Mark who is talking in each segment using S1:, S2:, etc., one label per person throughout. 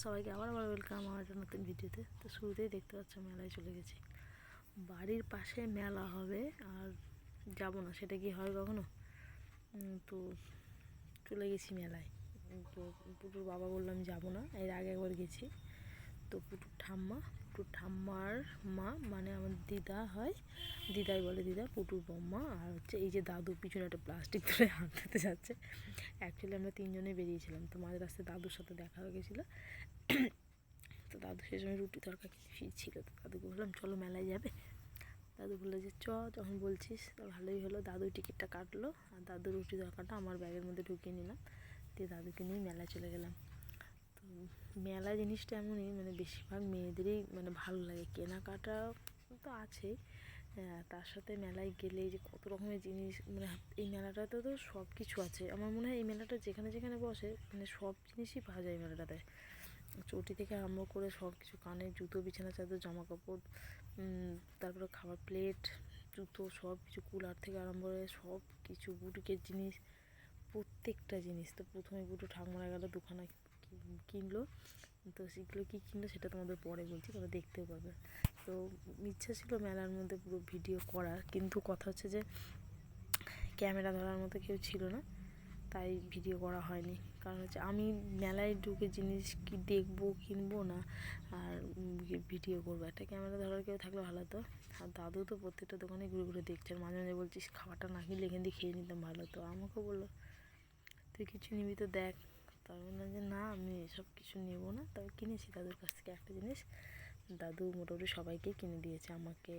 S1: সবাইকে আবার আবার ওয়েলকাম আমার একটা নতুন ভিডিওতে। তো শুরুতেই দেখতে পাচ্ছ মেলায় চলে গেছি। বাড়ির পাশে মেলা হবে আর যাব না, সেটা কি হয় কখনো? তো চলে গেছি মেলায়। তো পুটুর বাবা বললাম যাব না, এর আগে একবার গেছি। তো পুটুর ঠাম্মা পুটুর ঠাম্মার মা মানে আমার দিদা হয়। দিদাই বলে দিদা, পুটুর বম্মা আর হচ্ছে এই যে দাদু পিছনে একটা প্লাস্টিক ধরে হাত যাচ্ছে। অ্যাকচুয়ালি আমরা তিনজনে বেরিয়েছিলাম। তো মাঝ রাস্তায় দাদুর সাথে দেখা হয়ে গেছিল। তো দাদু সেই সময় রুটি তরকারি ফিরছিল তো দাদুকে বললাম, চলো মেলায় যাবে? দাদু বলল যে, চ, যখন বলছিস, তো ভালোই হলো। দাদু টিকিটটা কাটলো। আর দাদু রুটি তরকাটা আমার ব্যাগের মধ্যে ঢুকিয়ে নিলাম। দিয়ে দাদুকে নিয়ে মেলায় চলে গেলাম। মেলা জিনিসটা এমনই মানে বেশিরভাগ মেয়েদেরই মানে ভালো লাগে। কেনাকাটা তো আছেই তার সাথে মেলায় গেলে যে কত রকমের জিনিস মানে এই মেলাটাতে তো সব কিছু আছে। আমার মনে হয় এই মেলাটা যেখানে যেখানে বসে মানে সব জিনিসই পাওয়া যায় মেলাটাতে। চটি থেকে আরম্ভ করে সব কিছু কানের জুতো, বিছানা, চাদর জামা কাপড় তারপরে খাবার প্লেট, জুতো সব কিছু কুলার থেকে আরম্ভ করে সব কিছু বুটিকের জিনিস, প্রত্যেকটা জিনিস। তো প্রথমে বুটু ঠাকুমারা গেল দোকানে কি- কিনলো। তো সেগুলো কী কিনলো সেটা তোমাদের পরে বলছি, তোমরা দেখতেও পাবে। তো ইচ্ছা ছিল মেলার মধ্যে পুরো ভিডিও করার কিন্তু কথা হচ্ছে যে ক্যামেরা ধরার মতো কেউ ছিল না, তাই ভিডিও করা হয়নি। কারণ হচ্ছে আমি মেলায় ঢুকে জিনিস কি দেখব, কিনবো না, আর ভিডিও করব। একটা ক্যামেরা ধরার কেউ থাকলে ভালো হতো। আর দাদু তো প্রত্যেকটা দোকানে ঘুরে ঘুরে দেখছে, আর মাঝে মাঝে বলছিস, খাবারটা না কিনলে এখান খেয়ে নিতাম ভালো হতো। আমাকেও বলল, তুই কিছু নিবি তো দেখ। তার বললাম যে, না, আমি এসব কিছু নেব না। তবে কিনেছি দাদুর কাছ থেকে একটা জিনিস। দাদু মোটামুটি সবাইকেই কিনে দিয়েছে, আমাকে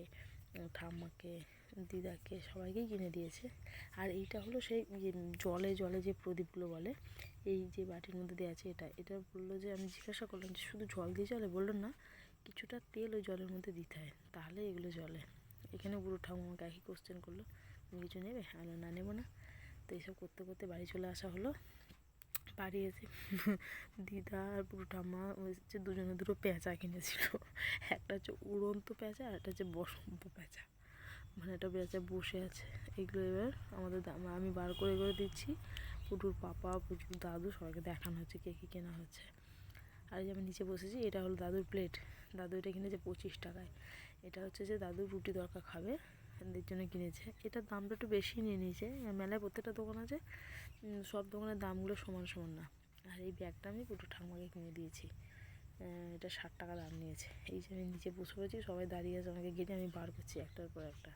S1: ঠাম্মাকে দিদাকে সবাইকেই কিনে দিয়েছে। আর এইটা হলো সেই ইয়ে জলে জলে যে প্রদীপগুলো বলে, এই যে বাটির মধ্যে দেওয়া আছে এটা এটা বলল যে, আমি জিজ্ঞাসা করলাম যে, শুধু জল দিয়ে জলে? বলল, না, কিছুটা তেল ওই জলের মধ্যে দিতে হয়, তাহলে এগুলো জলে। এখানে বুড়ো ঠাকুমা আমাকে একই কোশ্চেন করল? তুমি কিছু নেবে? আমি না, নেব না। তো এইসব করতে করতে বাড়ি চলে আসা হলো। বাড়ি এসে দিদা আর বুড়ো ঠাম্মা হচ্ছে দুজনে দুটো পেঁচা কিনেছিল। একটা হচ্ছে উড়ন্ত পেঁচা আর একটা হচ্ছে বসন্ত পেঁচা। মানে একটা পেঁচা বসে আছে। এগুলো এবার আমাদের দা- আমি বার করে করে দিচ্ছি। পুটুর পাপা, পুটুর দাদু সবাইকে দেখানো হচ্ছে কে কী কেনা হচ্ছে। আর যে আমি নিচে বসেছি, এটা হলো দাদুর প্লেট দাদু এটা কিনেছে পঁচিশ টাকায়। এটা হচ্ছে যে দাদু রুটি দরকার খাবে। এদের জন্য কিনেছে। এটার দামটা একটু বেশি নিয়ে নিয়েছে। মেলায় প্রত্যেকটা দোকান আছে। সব দোকানের দামগুলো সমান সমান না। আর এই ব্যাগটা আমি পুটু ঠাকুমাকে কিনে দিয়েছি। এটা ষাট টাকা দাম নিয়েছে। এই যে আমি নিচে বসে পড়েছি, সবাই দাঁড়িয়ে আছে আমাকে গেটে আমি বার করছি একটার পর একটা।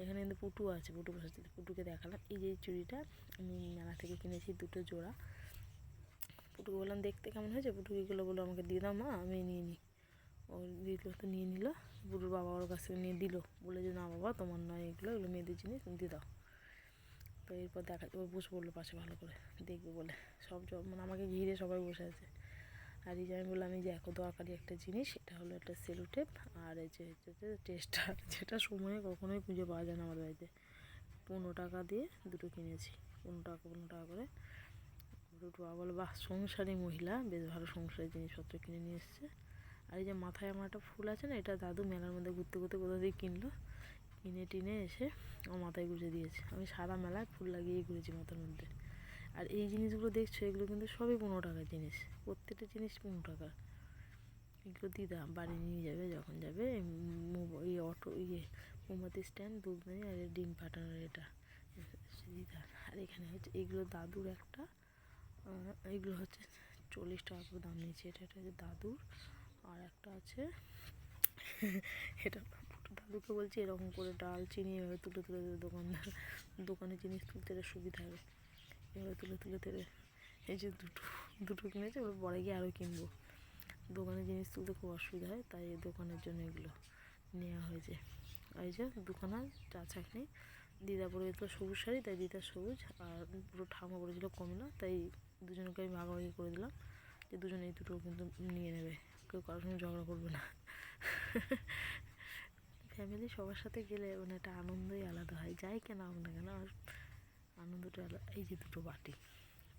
S1: এখানে কিন্তু পুটু আছে, পুটু বসে পুটুকে দেখালাম। এই যে চুড়িটা আমি মেলা থেকে কিনেছি, দুটো জোড়া। পুটুকে বললাম, দেখতে কেমন হয়েছে? পুটু এগুলো বলল, আমাকে দিয়ে দাও মা, আমি নিয়ে নিই ও দিল তো নিয়ে নিল পুটুর বাবা ওর কাছ থেকে নিয়ে দিল। বলে যে, না বাবা, তোমার নয় এগুলো এগুলো মেয়েদের জিনিস, দিয়ে দাও। তো এরপর দেখা, ও বসে পড়ল পাশে ভালো করে, দেখবে বলে। সব মানে আমাকে ঘিরে সবাই বসে আছে। আর এই যে আমি বললাম যে এত দরকারি একটা জিনিস, এটা হলো একটা সেলো টেপ আর এই যে, হচ্ছে টেস্টার, যেটা সময়ে কখনোই খুঁজে পাওয়া যায় না আমাদের বাড়িতে। পনেরো টাকা দিয়ে দুটো কিনেছি, পনেরো টাকা পনেরো টাকা করে। দুটো বলে, বাহ, সংসারী মহিলা, বেশ ভালো সংসারের জিনিসপত্র কিনে নিয়ে এসছে। আর এই যে মাথায় আমার একটা ফুল আছে না, এটা দাদু মেলার মধ্যে ঘুরতে ঘুরতে কোথা দিয়ে কিনলো। কিনে টিনে এসে আমার মাথায় গুঁজে দিয়েছে। আমি সারা মেলায় ফুল লাগিয়ে ঘুরেছি মাথার মধ্যে। আর এই জিনিসগুলো দেখছ, এগুলো কিন্তু সবই পনেরো টাকার জিনিস। প্রত্যেকটা জিনিস পনেরো টাকা। এগুলো দিদা বাড়ি নিয়ে যাবে, যখন যাবে, এই অটো ইয়ে মোমবাতি স্ট্যান্ড দুধদানি আর ডিম পাঠানোর এটা। দিদা, আর এখানে হচ্ছে, এগুলো দাদুর একটা এগুলো হচ্ছে চল্লিশ টাকা করে দাম নিয়েছে। এটা হচ্ছে দাদুর আর একটা আছে। এটা দাদুকে বলছি, এরকম করে ডাল, চিনি এভাবে তুলে তুলে দেবে দোকানদার। দোকানে জিনিস তুলতে এটা সুবিধা হবে। এভাবে তুলে তুলে দেবে। এই যে দুটো দুটো কিনেছে ওগুলো পরে গিয়ে আরও কিনবো। দোকানে জিনিস তুলতে খুব অসুবিধা হয়, তাই এই দোকানের জন্য এগুলো নেওয়া হয়েছে। এই যে দোকানে চা চাকনি দিদা পরে গেছিল সবুজ শাড়ি, তাই দিদা সবুজ, আর পুরো ঠাকুমা পড়েছিল কমলা, তাই দুজনকে আমি ভাগাভাগি করে দিলাম যে দুজনে এই দুটো কিন্তু নিয়ে নেবে। কেউ কারোর সঙ্গে ঝগড়া করবে না। ফ্যামিলি সবার সাথে গেলে মানে একটা আনন্দই আলাদা হয়। যাই কেন হোক না কেন, আর আনন্দটা আলাদা এই যে দুটো বাটি,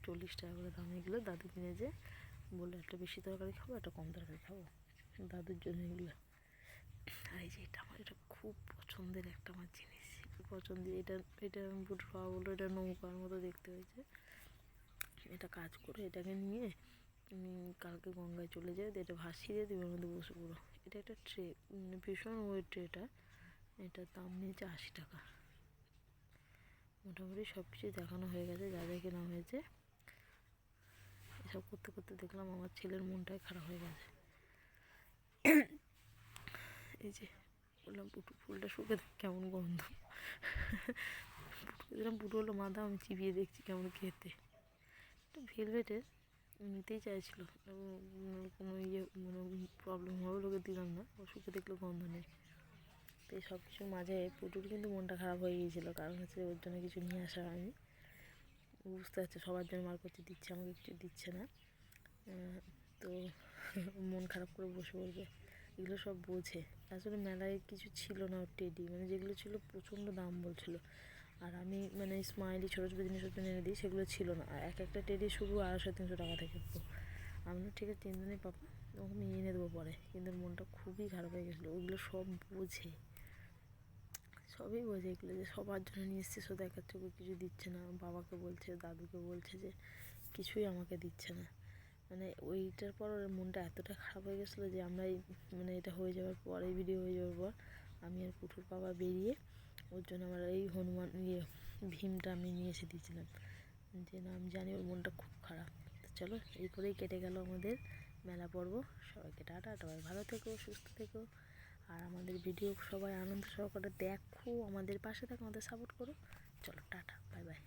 S1: চল্লিশ টাকা করে দাম এগুলো। দাদু কিনে যে বলল, একটা বেশি তরকারি খাব, একটা কম তরকারি খাব। দাদুর জন্য এগুলো। আর এই যে এটা আমার, এটা খুব পছন্দের একটা আমার জিনিস। খুব পছন্দের এটা এটা বুট খাওয়া বলল, এটা নৌকার মতো দেখতে হয়েছে। এটা কাজ করে এটাকে নিয়ে উম, কাল গঙ্গায় চলে যাবে দিয়ে এটা ভাসিয়ে দিয়ে ওর মধ্যে বসে পড়ো। এটা একটা ট্রে ভীষণ ওয়েট ট্রেটা এটার দাম নিয়েছে আশি টাকা। মোটামুটি সব কিছু দেখানো হয়ে গেছে যা যা কেনা হয়েছে। এসব করতে করতে দেখলাম আমার ছেলের মনটাই খারাপ হয়ে গেছে। এই যে বললাম পুটু ফুলটা শুকে কেমন গন্ধ। পুটুকে দিলাম পুটু হলো মাথা আমি চিবিয়ে দেখছি কেমন খেতে। একটু ভেলভেটের নিতেই চাইছিল। কোনো ইয়ে মানে প্রবলেম হবে লোকে দিলাম না। শুকে দেখল গন্ধ নেই। তো এই সব কিছুর মাঝে পুটুর কিন্তু মনটা খারাপ হয়ে গিয়েছিল। কারণ হচ্ছে ওর জন্য কিছু নিয়ে আসা হয়নি। বুঝতে পারছে সবার জন্য মার করতে দিচ্ছে, আমাকে কিছু দিচ্ছে না। তো মন খারাপ করে বসে পড়বে। এগুলো সব বোঝে। আসলে মেলায় কিছু ছিল না ওর টেডি মানে যেগুলো ছিল প্রচণ্ড দাম বলছিল। আর আমি মানে স্মাইলি ছোটো ছোটো জিনিস ওর জন্য এনে দিই সেগুলো ছিল না। আর এক একটা টেডি শুরু আড়াইশো তিনশো টাকা থেকে তো আমি বললাম, ঠিক আছে তিন দিনই পাবো আমি এনে দেবো পরে। কিন্তু মনটা খুবই খারাপ হয়ে গেছিল। ওগুলো সব বোঝে। সবই বোঝে এগুলো যে সবার জন্য নিয়ে এসছে শুধু একার চোখে কিছু দিচ্ছে না। বাবাকে বলছে দাদুকে বলছে যে কিছুই আমাকে দিচ্ছে না। মানে ওইটার পর ওর মনটা এতটা খারাপ হয়ে গেছিল যে আমরা মানে এটা হয়ে যাওয়ার পর এই ভিডিও হয়ে যাওয়ার পর আমি আর পুটুর বাবা বেরিয়ে ওর জন্য আমার এই হনুমান ইয়ে ভীমটা আমি নিয়ে এসে দিয়েছিলাম। যে না, আমি জানি ওর মনটা খুব খারাপ। চলো, এই করেই কেটে গেল আমাদের মেলা পর্ব। সবাইকে টাটা, সবাই ভালো থেকো, সুস্থ থেকো। আর আমাদের ভিডিও সবাই আনন্দ সহকারে দেখো, আমাদের পাশে থাকো, আমাদের সাপোর্ট করো। চলো, টাটা বাই বাই